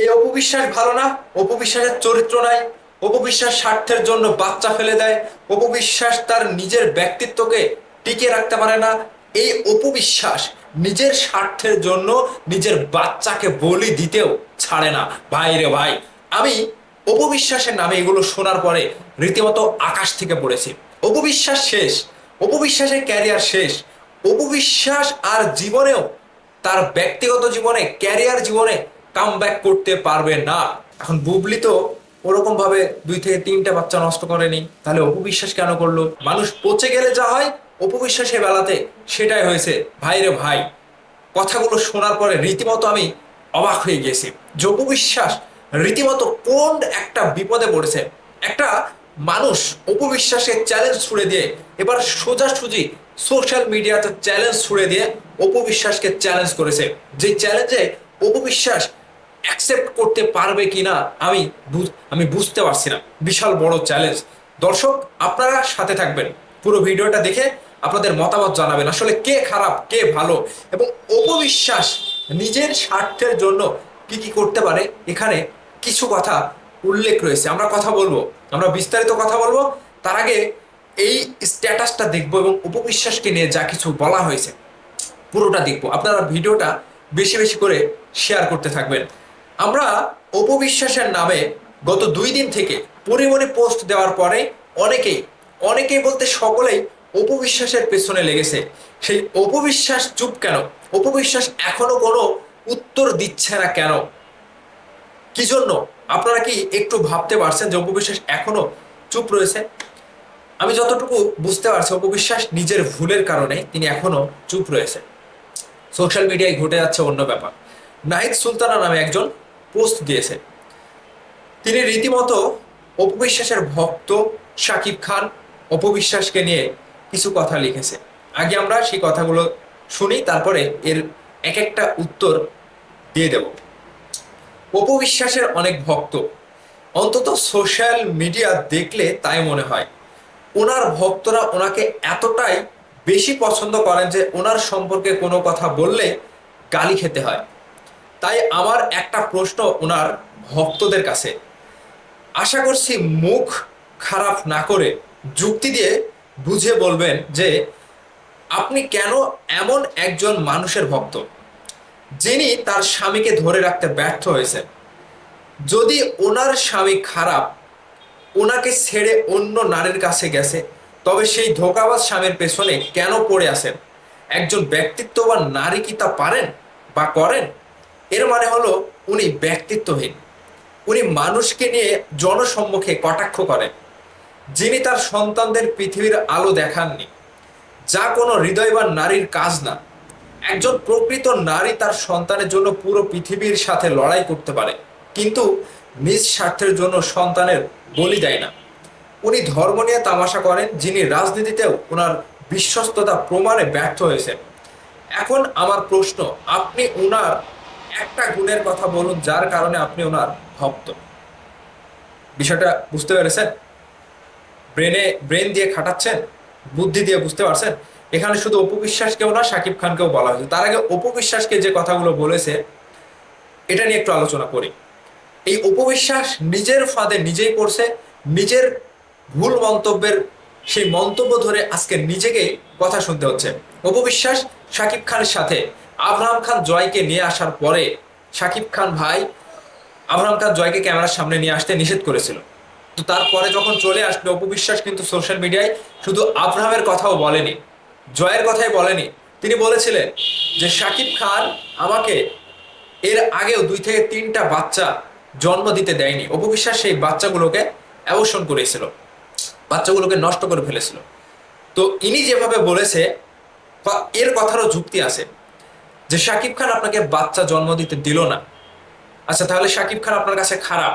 এই অপবিশ্বাস ভালো না, অপবিশ্বাসের চরিত্র নাই, অপবিশ্বাস স্বার্থের জন্য বাচ্চা ফেলে দেয়, অপবিশ্বাস তার নিজের ব্যক্তিত্বকে টিকে রাখতে পারে না। এই অপবিশ্বাস নিজের স্বার্থের জন্য নিজের বাচ্চাকে বলি দিতেও ছাড়ে না। ভাই রে ভাই, আমি অপবিশ্বাসের নামে এগুলো শোনার পরে রীতিমতো আকাশ থেকে পড়েছি। অপবিশ্বাস শেষ, অপবিশ্বাসের ক্যারিয়ার শেষ, অপবিশ্বাস আর জীবনেও তার ব্যক্তিগত জীবনে, ক্যারিয়ার জীবনে কাম ব্যাক করতে পারবে না। এখন বুবলি তো ওরকম ভাবে দুই থেকে তিনটা বাচ্চা নষ্ট করেনি। তাহলে অপবিশ্বাস কেন করল? মানুষ পচে গেলে যা হয় অপবিশ্বাসের বেলাতে সেটাই হয়েছে। ভাই রে ভাই, কথাগুলো শোনার পরে রীতিমতো আমি অবাক হয়ে গেছি। যে অপবিশ্বাস রীতিমতো কোন একটা বিপদে পড়েছে? একটা মানুষ অপবিশ্বাসের চ্যালেঞ্জ ছুড়ে দিয়ে, এবার সোজাসুজি সোশ্যাল মিডিয়াতে চ্যালেঞ্জ ছুড়ে দিয়ে অপবিশ্বাসকে চ্যালেঞ্জ করেছে। যে চ্যালেঞ্জে অপবিশ্বাস অ্যাকসেপ্ট করতে পারবে কিনা, আমি বুঝ- আমি বুঝতে পারছি না। বিশাল বড় চ্যালেঞ্জ দর্শক, আপনারা সাথে থাকবেন। পুরো ভিডিওটা দেখে আপনাদের মতামত জানাবেন। আসলে কে খারাপ, কে ভালো এবং অপবিশ্বাস নিজের স্বার্থের জন্য কি কি করতে পারে, এখানে কিছু কথা উল্লেখ রয়েছে। আমরা কথা বলব, আমরা বিস্তারিত কথা বলব। তার আগে এই স্ট্যাটাসটা দেখব এবং উপবিশ্বাসকে নিয়ে যা কিছু বলা হয়েছে, পুরোটা দেখব। আপনারা ভিডিওটা বেশি বেশি করে শেয়ার করতে থাকবেন। আমরা অপবিশ্বাসের নামে গত দুই দিন থেকে পরিমণি পোস্ট দেওয়ার পরে অনেকেই অনেকেই বলতে সকলেই অপবিশ্বাসের পেছনে লেগেছে। সেই অপবিশ্বাস চুপ কেন? অপবিশ্বাস এখনও কোনো উত্তর দিচ্ছে না কেন? কি জন্য? আপনারা কি একটু ভাবতে পারছেন যে অপবিশ্বাস এখনও চুপ রয়েছে? আমি যতটুকু বুঝতে পারছি, অপবিশ্বাস নিজের ভুলের কারণে তিনি এখনও চুপ রয়েছে। সোশ্যাল মিডিয়ায় ঘটে যাচ্ছে অন্য ব্যাপার। নাহিদ সুলতানা নামে একজন পোস্ট দিয়েছে তিনি রীতিমতো অপবিশ্বাসের ভক্ত শাকিব খান অপবিশ্বাসকে নিয়ে কিছু কথা লিখেছে আগে আমরা সেই কথাগুলো শুনি, তারপরে এর এক একটা উত্তর দিয়ে দেব। অপবিশ্বাসের অনেক ভক্ত অন্তত সোশ্যাল মিডিয়া দেখলে তাই মনে হয়, ওনার ভক্তরা ওনাকে এতটাই বেশি পছন্দ করেন যে ওনার সম্পর্কে কোনো কথা বললে গালি খেতে হয়। তাই আমার একটা প্রশ্ন ওনার ভক্তদের কাছে। আশা করছি মুখ খারাপ না করে যুক্তি দিয়ে বুঝে বলবেন যে, আপনি কেন এমন একজন মানুষের ভক্ত? যিনি তার স্বামীকে ধরে রাখতে ব্যর্থ হয়েছেন। যদি ওনার স্বামী খারাপ, ওনাকে ছেড়ে অন্য নারীর কাছে গেছে, তবে সেই ধোকাবাজ স্বামীর পেছনে কেন পড়ে আছেন? একজন ব্যক্তিত্ববান নারী কি তা পারেন বা করেন? এর মানে হলো উনি ব্যক্তিত্বহীন। উনি মানুষকে নিয়ে জনসম্মুখে কটাক্ষ করেন। যিনি তার সন্তানদের পৃথিবীর আলো দেখাননি। যা কোনো হৃদয়বান নারীর কাজ না। একজন প্রকৃত নারী তার সন্তানের জন্য পুরো পৃথিবীর সাথে লড়াই করতে পারে। কিন্তু নিজ স্বার্থের জন্য সন্তানের বলি দেয় না। উনি ধর্ম নিয়ে তামাশা করেন, যিনি রাজনীতিতেও ওনার বিশ্বস্ততা প্রমাণে ব্যর্থ হয়েছেন। এখন আমার প্রশ্ন, আপনি ওনার একটা গুণের কথা বলুন, যার কারণে আপনি ওনার ভক্ত। বিষয়টা বুঝতে পেরেছেন? ব্রেনে, ব্রেন দিয়ে খাটাচ্ছেন? বুদ্ধি দিয়ে বুঝতে পারছেন? এখানে শুধু অপবিশ্বাসকেও না শাকিব খানকেও বলা হয়েছে। তার আগে অপবিশ্বাসকে যে কথাগুলো বলেছে, এটা নিয়ে একটু আলোচনা করি। এই উপবিশ্বাস নিজের ফাঁদে নিজেই পড়ছে, নিজের ভুল মন্তব্যের সেই মন্তব্য ধরে আজকে নিজেকে কথা শুনতে হচ্ছে। উপবিশ্বাস শাকিব খানের সাথে। আব্রাহাম খান জয়কে নিয়ে আসার পরে শাকিব খান ভাই আব্রাহাম খান জয়কে ক্যামেরার সামনে নিয়ে আসতে নিষেধ করেছিল। তো তারপরে যখন চলে আসলো অপবিশ্বাস কিন্তু সোশ্যাল মিডিয়ায় শুধু আবরামের কথাও বলেনি, জয়ের কথাই বলেনি। তিনি বলেছিলেন যে, শাকিব খান আমাকে এর আগেও দুই থেকে তিনটা বাচ্চা জন্ম দিতে দেয়নি। অপবিশ্বাস সেই বাচ্চাগুলোকে অ্যাবর্ষণ করেছিল, বাচ্চাগুলোকে নষ্ট করে ফেলেছিল। তো ইনি যেভাবে বলেছে, বা এর কথারও যুক্তি আছে। যে শাকিব খান আপনাকে বাচ্চা জন্ম দিতে দিল না। আচ্ছা তাহলে শাকিব খান আপনার কাছে খারাপ,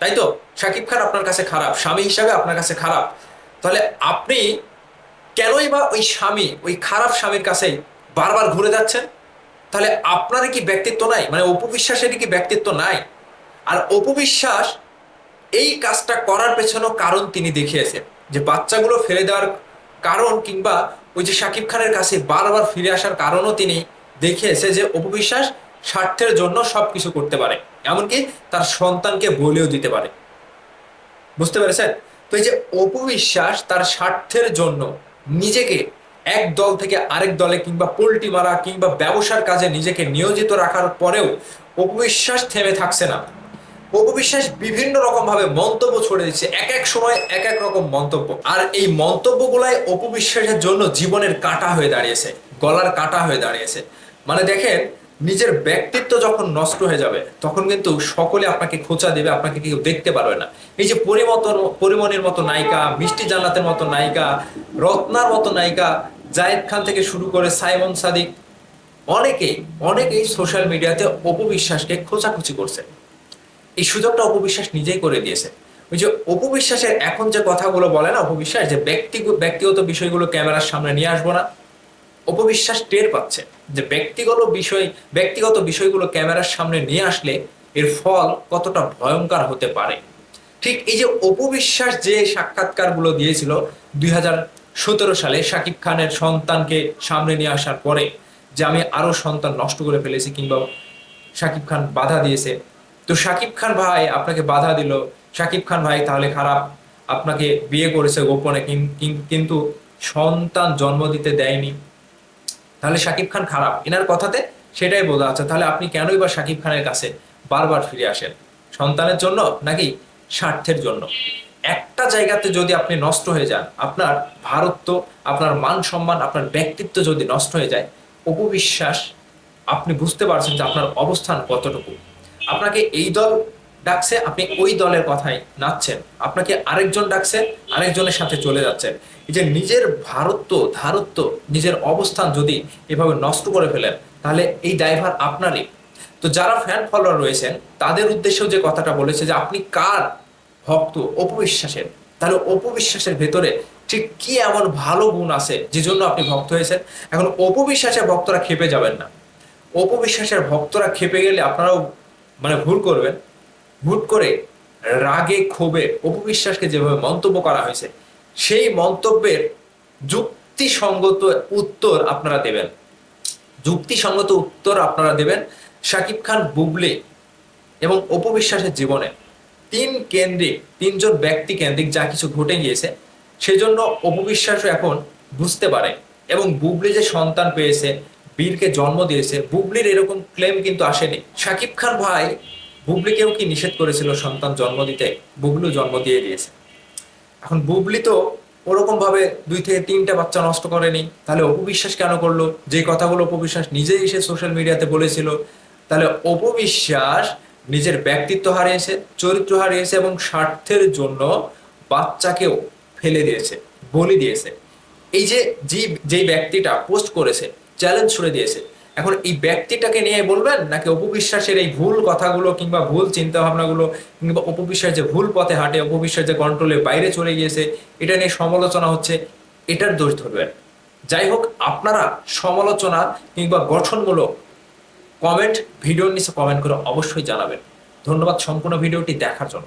তাই তো? শাকিব খান আপনার কাছে খারাপ, স্বামী হিসাবে আপনার কাছে খারাপ। তাহলে আপনি কেনই বা ওই স্বামী, ওই খারাপ স্বামীর কাছেই বারবার ঘুরে যাচ্ছেন? তাহলে আপনারই কি ব্যক্তিত্ব নাই? মানে অপবিশ্বাসেরই কি ব্যক্তিত্ব নাই? আর অপবিশ্বাস এই কাজটা করার পেছনেও কারণ তিনি দেখিয়েছেন, যে বাচ্চাগুলো ফেলে দেওয়ার কারণ কিংবা ওই যে শাকিব খানের কাছে বারবার ফিরে আসার কারণও তিনি দেখিয়েছে যে অপবিশ্বাস স্বার্থের জন্য সবকিছু করতে পারে, এমনকি তার সন্তানকে বলেও দিতে পারে। বুঝতে পেরেছেন? তো এই যে অপবিশ্বাস তার স্বার্থের জন্য নিজেকে এক দল থেকে আরেক দলে কিংবা পোল্টি মারা কিংবা ব্যবসার কাজে নিজেকে নিয়োজিত রাখার পরেও অপবিশ্বাস থেমে থাকছে না। অপবিশ্বাস বিভিন্ন রকম ভাবে মন্তব্য ছড়ে দিচ্ছে, এক এক সময় এক এক রকম মন্তব্য। আর এই মন্তব্যগুলাই অপবিশ্বাসের জন্য জীবনের কাঁটা হয়ে দাঁড়িয়েছে, গলার কাঁটা হয়ে দাঁড়িয়েছে। মানে দেখেন, নিজের ব্যক্তিত্ব যখন নষ্ট হয়ে যাবে, তখন কিন্তু সকলে আপনাকে খোঁচা দেবে, আপনাকে কেউ দেখতে পারবে না। এই যে পরিমতন পরিমণের মতো নায়িকা, মিষ্টি জান্নাতের মতো নায়িকা, রত্নার মতো নায়িকা, জায়েদ খান থেকে শুরু করে সাইমন সাদিক, অনেকেই অনেকেই সোশ্যাল মিডিয়াতে অপবিশ্বাসকে খোঁচাখুচি করছে। এই সুযোগটা অপবিশ্বাস নিজেই করে দিয়েছে। ওই যে অপবিশ্বাসের এখন যে কথাগুলো বলে না, অপবিশ্বাস, যে ব্যক্তি, ব্যক্তিগত বিষয়গুলো ক্যামেরার সামনে নিয়ে আসব না। অপবিশ্বাস টের পাচ্ছে যে ব্যক্তিগত বিষয়, ব্যক্তিগত বিষয়গুলো ক্যামেরার সামনে নিয়ে আসলে এর ফল কতটা ভয়ঙ্কর হতে পারে। ঠিক এই যে অপবিশ্বাস যে সাক্ষাৎকারগুলো দিয়েছিল দুই সালে শাকিব খানের সন্তানকে সামনে নিয়ে আসার পরে যে আমি আরও সন্তান নষ্ট করে ফেলেছি কিংবা শাকিব খান বাধা দিয়েছে। তো শাকিব খান ভাই আপনাকে বাধা দিল। শাকিব খান ভাই তাহলে খারাপ। আপনাকে বিয়ে করেছে গোপনে কিন- কিন- কিন্তু সন্তান জন্ম দিতে দেয়নি। তাহলে শাকিব খান খারাপ। এনার কথাতে সেটাই বোঝা যাচ্ছে। তাহলে আপনি কেনই বা শাকিব খানের কাছে বারবার ফিরে আসেন? সন্তানের জন্য নাকি স্বার্থের জন্য? একটা জায়গাতে যদি আপনি নষ্ট হয়ে যান, আপনার ভারত্ব, আপনার মান সম্মান, আপনার ব্যক্তিত্ব যদি নষ্ট হয়ে যায়, অপবিশ্বাস, আপনি বুঝতে পারছেন যে আপনার অবস্থান কতটুকু। আপনাকে এই দল ডাকছে, আপনি ওই দলের কথাই নাচছেন। আপনাকে আরেকজন ডাকছে, আরেকজনের সাথে চলে যাচ্ছেন। এই যে নিজের ভারত্ব, ধারত্ব, নিজের অবস্থান যদি এভাবে নষ্ট করে ফেলেন, তাহলে এই ড্রাইভার আপনারই। তো যারা ফ্যান ফলোয়ার রয়েছেন, তাদের উদ্দেশ্যেও যে কথাটা বলেছে যে আপনি কার ভক্ত, অপবিশ্বাসের? তাহলে অপবিশ্বাসের ভেতরে ঠিক কি এমন ভালো গুণ আছে যে জন্য আপনি ভক্ত হয়েছেন? এখন অপবিশ্বাসের ভক্তরা খেপে যাবেন না। অপবিশ্বাসের ভক্তরা খেপে গেলে আপনারাও মানে ভুল করবেন। ভুট করে রাগে, ক্ষোভে, অপবিশ্বাসকে যেভাবে মন্তব্য করা হয়েছে, সেই মন্তব্যের যুক্তিসঙ্গত উত্তর আপনারা দেবেন। যুক্তিসঙ্গত উত্তর আপনারা দেবেন শাকিব খান বুবলি এবং অপবিশ্বাসের জীবনে। তিন কেন্দ্রিক, তিনজন ব্যক্তি কেন্দ্রিক যা কিছু ঘটে গিয়েছে, সেজন্য অপবিশ্বাসও এখন বুঝতে পারে এবং বুবলি যে সন্তান পেয়েছে, বীরকে জন্ম দিয়েছে, বুবলির এরকম ক্লেম কিন্তু আসেনি। শাকিব খান ভাই বুবলিকেও কি নিষেধ করেছিল সন্তান জন্ম দিতে? বুবলিও জন্ম দিয়ে দিয়েছে। এখন বুবলি তো ওরকম ভাবে দুই থেকে তিনটা বাচ্চা নষ্ট করেনি। তাহলে অপবিশ্বাস কেন করল? যে কথাগুলো অপবিশ্বাস নিজেই এসে সোশ্যাল মিডিয়াতে বলেছিল। তাহলে অপবিশ্বাস নিজের ব্যক্তিত্ব হারিয়েছে, চরিত্র হারিয়েছে এবং স্বার্থের জন্য বাচ্চাকেও ফেলে দিয়েছে, বলি দিয়েছে। এই যে যে ব্যক্তিটা পোস্ট করেছে চ্যালেঞ্জ ছুড়ে দিয়েছে এখন এই ব্যক্তিটাকে নিয়ে বলবেন নাকি অপবিশ্বাসের এই ভুল কথাগুলো কিংবা ভুল চিন্তা ভাবনাগুলো কিংবা অপবিশ্বাস যে ভুল পথে হাঁটে অপবিশ্বাস যে কন্ট্রোলের বাইরে চলে গিয়েছে, এটা নিয়ে সমালোচনা হচ্ছে, এটার দোষ ধরবেন। যাই হোক, আপনারা সমালোচনা কিংবা গঠনমূলক কমেন্ট ভিডিওর নিচে কমেন্ট করে অবশ্যই জানাবেন। ধন্যবাদ সম্পূর্ণ ভিডিওটি দেখার জন্য।